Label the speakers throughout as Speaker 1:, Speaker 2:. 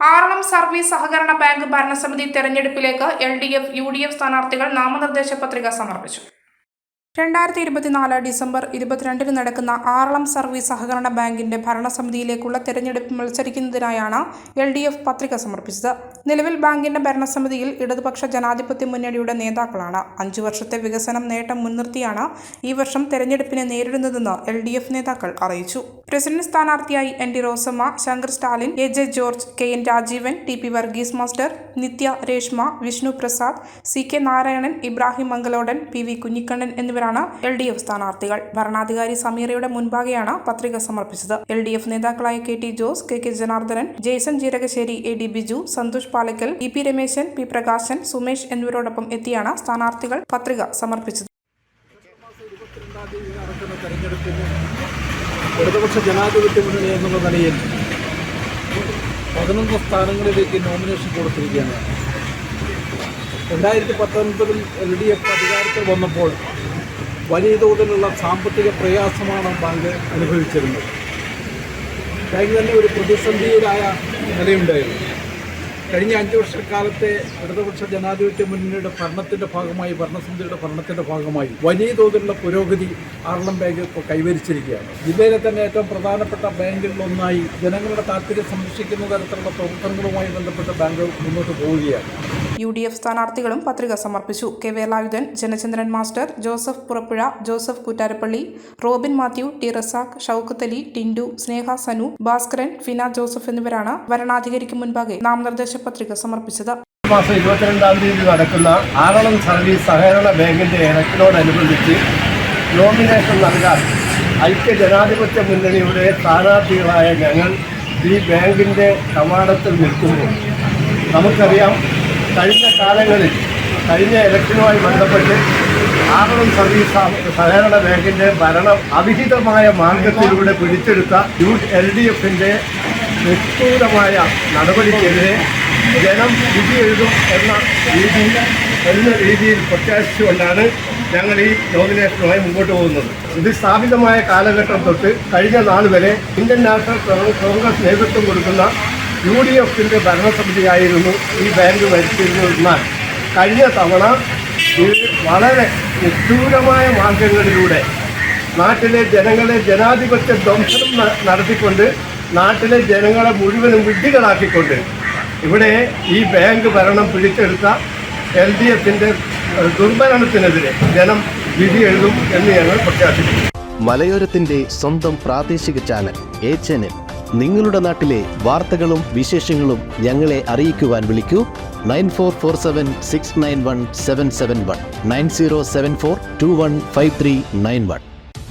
Speaker 1: Aralam service സഹകരണ bank ഭരണസമിതി തെരഞ്ഞെടുപ്പിലേക്ക് L D F U D F സ്ഥാനാർത്ഥികൾ നാമനിർദ്ദേശ പത്രിക സമർപ്പിച്ചു. രണ്ടായിരത്തി ഇരുപത്തിനാല് ഡിസംബർ ഇരുപത്തിരണ്ടിന് നടക്കുന്ന ആറളം സർവീസ് സഹകരണ ബാങ്കിന്റെ ഭരണസമിതിയിലേക്കുള്ള തെരഞ്ഞെടുപ്പ് മത്സരിക്കുന്നതിനായാണ് എൽ ഡി എഫ് പത്രിക സമർപ്പിച്ചത്. നിലവിൽ ബാങ്കിന്റെ ഭരണസമിതിയിൽ ഇടതുപക്ഷ ജനാധിപത്യ മുന്നണിയുടെ നേതാക്കളാണ്. അഞ്ചു വർഷത്തെ വികസനം നേട്ടം മുൻനിർത്തിയാണ് ഈ വർഷം തെരഞ്ഞെടുപ്പിനെ നേരിടുന്നതെന്ന് എൽ നേതാക്കൾ അറിയിച്ചു. പ്രസിഡന്റ് സ്ഥാനാർത്ഥിയായി N D Rosamma Shankar Stalin A J George K N Rajeevan T P Varghese master Nithya Reshma Vishnu Prasad C K Narayanan Ibrahim Mangalodan P V Kunhikannan എന്നിവരാണ് എൽ ഡി എഫ് സ്ഥാനാർത്ഥികൾ. ഭരണാധികാരി സമീറയുടെ മുൻപാകെയാണ് പത്രിക സമർപ്പിച്ചത്. L D F നേതാക്കളായ K T Jose K K Janardhanan Jaison Jeerakassery A D Biju Santhosh Palakkal E P Rameshan P Prakashan Sumesh എന്നിവരോടൊപ്പം എത്തിയാണ് സ്ഥാനാർത്ഥികൾ പത്രിക സമർപ്പിച്ചത്
Speaker 2: ഇരുപത്തിരണ്ടാം തീയതി നടക്കുന്ന തെരഞ്ഞെടുപ്പിന് ഇടതുപക്ഷ ജനാധിപത്യ മുന്നണി എന്നുള്ള നിലയിൽ പതിനൊന്ന് സ്ഥാനങ്ങളിലേക്ക് നോമിനേഷൻ കൊടുത്തിരിക്കുകയാണ്. രണ്ടായിരത്തി പത്തൊൻപതിൽ എൽ ഡി എഫ് അധികാരത്തിൽ വന്നപ്പോൾ വലിയ തോതിലുള്ള സാമ്പത്തിക പ്രയാസമാണ് ബാങ്ക് അനുഭവിച്ചിരുന്നത്. ബാങ്ക് തന്നെ ഒരു പ്രതിസന്ധിയിലായ നിലയുണ്ടായിരുന്നു. കഴിഞ്ഞ അഞ്ച് വർഷക്കാലത്തെ ഇടതുപക്ഷ ജനാധിപത്യ മുന്നണിയുടെ ഭരണത്തിന്റെ ഭാഗമായി ഭരണസമിതിയുടെ ഭരണത്തിന്റെ ഭാഗമായി വലിയ തോതിലുള്ള പുരോഗതി ആർളം ബാങ്ക് ഇപ്പോൾ കൈവരിച്ചിരിക്കുകയാണ്. ജില്ലയിലെ തന്നെ ഏറ്റവും പ്രധാനപ്പെട്ട ബാങ്കുകളിലൊന്നായി ജനങ്ങളുടെ താല്പര്യം സംരക്ഷിക്കുന്ന തരത്തിലുള്ള പ്രവർത്തനങ്ങളുമായി ബന്ധപ്പെട്ട ബാങ്ക് മുന്നോട്ട് പോവുകയാണ്.
Speaker 1: യു ഡി എഫ് സ്ഥാനാർത്ഥികളും പത്രിക സമർപ്പിച്ചു. K Velayudhan Janachandran master Joseph Purappuzha Joseph Kuttarappally Robin Mathew T Razak Shoukath Ali Tindu Sneha Sanu Bhaskaran Fina Joseph എന്നിവരാണ് വരണാധികാരിക്ക് മുൻപാകെ നാമനിർദ്ദേശ പത്രിക സമർപ്പിച്ചത്.
Speaker 3: മാസം ഇരുപത്തിരണ്ടാം തീയതി നടക്കുന്ന ആറളം സർവീസ് സഹകരണ ബാങ്കിന്റെ ഇലക്ഷനോടനുബന്ധിച്ച് നോമിനേഷൻ നൽകാൻ ഐക്യ ജനാധിപത്യ മുന്നണിയുടെ സ്ഥാനാർത്ഥികളായ ഞങ്ങൾ ഈ ബാങ്കിന്റെ കവാടത്തിൽ നിൽക്കുമ്പോൾ നമുക്കറിയാം കഴിഞ്ഞ കാലങ്ങളിൽ കഴിഞ്ഞ ഇലക്ഷനുമായി ബന്ധപ്പെട്ട് ആറളം സർവീസ് സഹകരണ ബാങ്കിന്റെ ഭരണം അവിഹിതമായ മാർഗത്തിലൂടെ പിടിച്ചെടുത്ത യു എൽ ഡി എഫിന്റെ നിഷ്ഠൂരമായ നടപടിക്കെതിരെ ജനം വിധി എഴുതും എന്ന രീതി എന്ന രീതിയിൽ പ്രഖ്യാപിച്ചുകൊണ്ടാണ് ഞങ്ങൾ ഈ നോമിനേഷനുമായി മുമ്പോട്ട് പോകുന്നത്. ഇത് സ്ഥാപിതമായ കാലഘട്ടം തൊട്ട് കഴിഞ്ഞ നാൾ വരെ ഇന്ത്യൻ നാഷണൽ കോൺഗ്രസ് നേതൃത്വം കൊടുക്കുന്ന യു ഡി എഫിന്റെ ഭരണസമിതിയായിരുന്നു ഈ ബാങ്ക് ഭരിച്ചിരുന്നാൽ കഴിഞ്ഞ തവണ ഇത് വളരെ നിഷ്ഠൂരമായ മാർഗങ്ങളിലൂടെ നാട്ടിലെ ജനങ്ങളെ ജനാധിപത്യ ധ്വംസനം നടത്തിക്കൊണ്ട് നാട്ടിലെ ജനങ്ങളെ മുഴുവനും വിഡ്ഢികളാക്കിക്കൊണ്ട് ഇവിടെ ഈ ബാങ്ക് ഭരണം പിടിച്ചെടുത്ത എൽ ഡി എഫിന്റെ ദുർഭരണത്തിനെതിരെ ജനം വിധി എഴുതും എന്ന് ഞങ്ങൾ പ്രഖ്യാപിക്കുന്നു.
Speaker 4: മലയോരത്തിന്റെ സ്വന്തം പ്രാദേശിക ചാനൽ എ ചാനൽ. നിങ്ങളുടെ നാട്ടിലെ വാർത്തകളും വിശേഷങ്ങളും ഞങ്ങളെ അറിയിക്കുവാൻ വിളിക്കൂ. Nine four four seven six nine one seven seven one. Nine zero seven four two one five three nine one.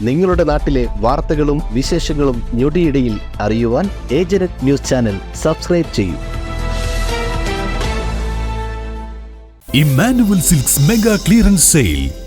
Speaker 4: നിങ്ങളുടെ നാട്ടിലെ വാർത്തകളും വിശേഷങ്ങളും ഞൊടിയിടയിൽ അറിയുവാൻ ഏജനറ്റ് ന്യൂസ് ചാനൽ സബ്സ്ക്രൈബ് ചെയ്യൂ.
Speaker 5: Emmanuel silks mega clearance sale.